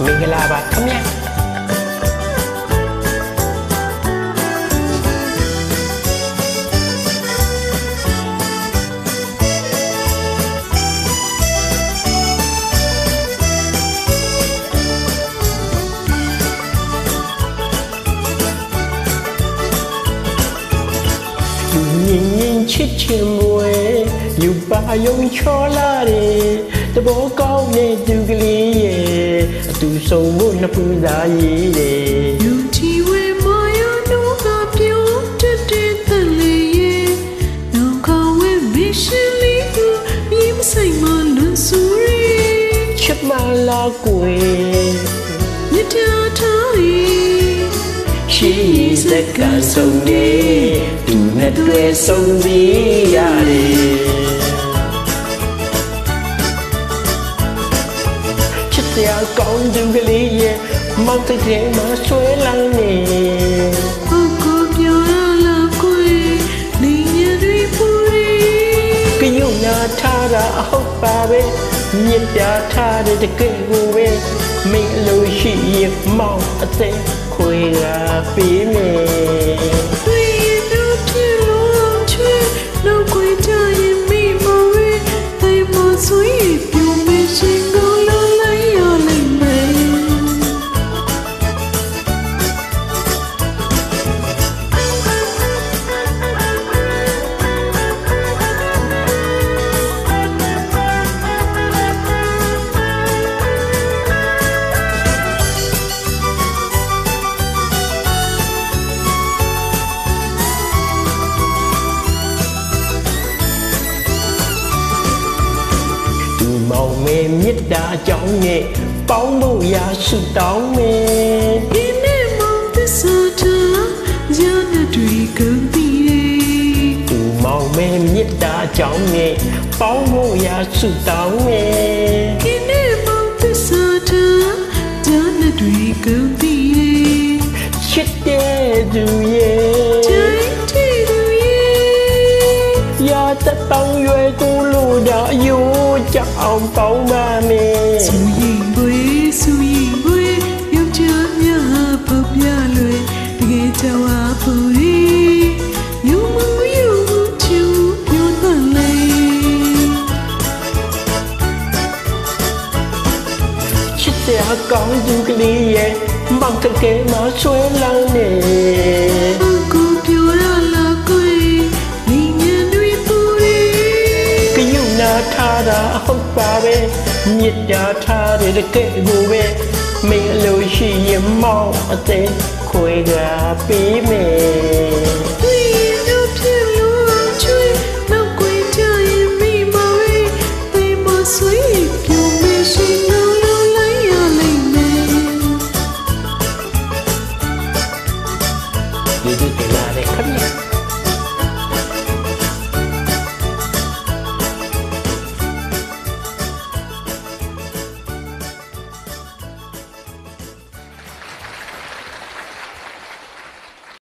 mình Mingala và Come nhé. Nhìn nhìn chít chia mùi dù ba yong cho la đi. တယ်တဘောကောင်းတဲ့သူကလေးရဲ့အတူဆုံးဖို့နှစ်ဖူးသားရည်တယ်ယူတီဝဲမာယာနိုးကပြုံးတက်တဲ့တန်လေးရဲ့နောင်ခေါဝဲမရှင်လေးကိုမြေမဆိုင်မလွန်ဆူရီချစ်မလာကွယ်မြတ်တာထားရီရှိစကဆုံးနေသူနဲ့တွေ့ဆုံးစီရတယ် ရားကောင်းသူကလေးရဲ့မောင်တဲ့ထဲမှာဆွဲလန်းနေဟုတ်ကိုပြောရလာကွယ်နေရတွေပူရီကယုံနာထားတာအဟုတ်ပါပဲမြစ်ပြထားတဲ့တကယ်ကိုပဲမင်းအလို့ရှိရင်မောင်အသက်ခွေကပေးမယ် mẹ nhất đã cháu nghe báo mô ya sư táo mê. Em em mong tới xa trá Giờ đã trùy cơn tì đê Tù mong mê nhất đã cháu nghe báo mô ya sư táo mê. Em em mong tới xa trá Giờ đã trùy cơn tì đê Chết đê dù yê Trái đê dù yê Ya tất băng yuê cu lù đã dù. တဲ့တွေကုန်ပြီလေချစ်တဲ့သူရဲ့တိုင်းတီသူရဲ့ရာတတောင်းရွယ်ကိုလို့ဒါအယိုးကြောင်ပေါင်းပါမယ်သူရင်ပွေဆူရင်ပွေယောက်ျားများပုတ်ပြလွယ်တကယ်ကြောက်ပူရီယုံမယုံချူညွန်တန်လေချစ်တဲ့ကောင်းသူကလေးရဲ့မောင်တကယ်မှဆွဲလန်းနေ ဟုတ်ပါပဲမြစ်တာထားတဲ့တကယ်ကိုပဲမင်းအလို့ရှိရင်မောင်အသက်ခွေကပေးမယ်